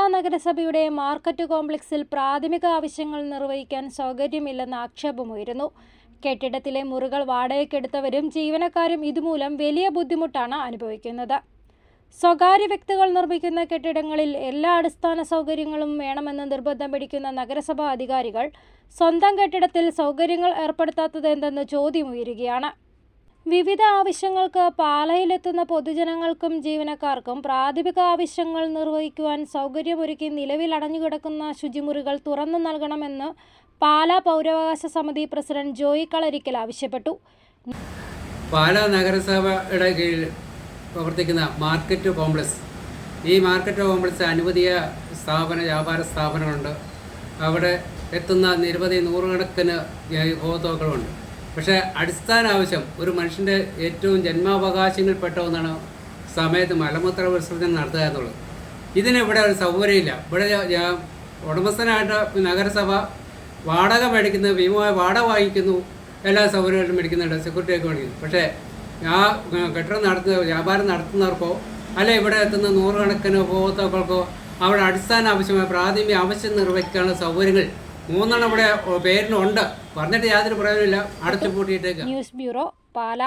പാലാ നഗരസഭയുടെ മാർക്കറ്റ് കോംപ്ലക്സിൽ പ്രാഥമിക ആവശ്യങ്ങൾ നിർവഹിക്കാൻ സൗകര്യമില്ലെന്ന ആക്ഷേപമുയരുന്നു കെട്ടിടത്തിലെ മുറികൾ വാടകയ്ക്കെടുത്തവരും ജീവനക്കാരും ഇതുമൂലം വലിയ ബുദ്ധിമുട്ടാണ് അനുഭവിക്കുന്നത്. സ്വകാര്യ വ്യക്തികൾ നിർമ്മിക്കുന്ന കെട്ടിടങ്ങളിൽ എല്ലാ അടിസ്ഥാന സൗകര്യങ്ങളും വേണമെന്ന് നിർബന്ധം പിടിക്കുന്ന നഗരസഭാ അധികാരികൾ സ്വന്തം കെട്ടിടത്തിൽ സൗകര്യങ്ങൾ ഏർപ്പെടുത്താത്തത് എന്തെന്ന് ചോദ്യമുയരുകയാണ് വിവിധ ആവശ്യങ്ങൾക്ക് പാലയിലെത്തുന്ന പൊതുജനങ്ങൾക്കും ജീവനക്കാർക്കും പ്രാഥമിക ആവശ്യങ്ങൾ നിർവഹിക്കുവാൻ സൗകര്യമൊരുക്കി നിലവിൽ അടഞ്ഞുകിടക്കുന്ന ശുചിമുറികൾ തുറന്നു നൽകണമെന്ന് പാല പൗരാവകാശ സമിതി പ്രസിഡന്റ് ജോയി കളരിക്കൽ ആവശ്യപ്പെട്ടു. പാല നഗരസഭയുടെ കീഴിൽ പ്രവർത്തിക്കുന്ന മാർക്കറ്റ് കോംപ്ലക്സ്. ഈ മാർക്കറ്റ് കോംപ്ലക്സ് അനുവദിയ സ്ഥാപന വ്യാപാര സ്ഥാപനങ്ങളുണ്ട്. അവിടെ എത്തുന്ന നിരവധി നൂറുകണക്കിന് ഉപഭോക്താക്കളുണ്ട് പക്ഷേ അടിസ്ഥാന ആവശ്യം ഒരു മനുഷ്യന്റെ ഏറ്റവും ജന്മാവകാശങ്ങളിൽപ്പെട്ട ഒന്നാണ് സമയത്ത് മലമൂത്ര വിസർജനം നടത്തുക എന്നുള്ളത്. ഇതിന് ഇവിടെ ഒരു സൗകര്യമില്ല. ഇവിടെ ഉടമസ്ഥനായിട്ട് നഗരസഭ വാടക മേടിക്കുന്നു ഭീമമായ വാടക വാങ്ങിക്കുന്നു. എല്ലാ സൗകര്യങ്ങളും മേടിക്കുന്നുണ്ട് സെക്യൂരിറ്റിയൊക്കെ മേടിക്കുന്നു പക്ഷേ ആ കെട്ടിടം നടത്തുന്ന വ്യാപാരം നടത്തുന്നവർക്കോ അല്ല ഇവിടെ എത്തുന്ന നൂറുകണക്കിന് ഉപഭോക്താക്കൾക്കോ അവിടെ അടിസ്ഥാന ആവശ്യമായ പ്രാഥമിക ആവശ്യം നിർവഹിക്കാനുള്ള സൗകര്യങ്ങൾ മൂന്നെണ്ണം ഇവിടെ പേരിനുണ്ട്. പറഞ്ഞിട്ട് യാതൊരു പ്രയോജനമില്ല അടച്ചു പൂട്ടിയിട്ടേക്ക്. ന്യൂസ് ബ്യൂറോ പാല.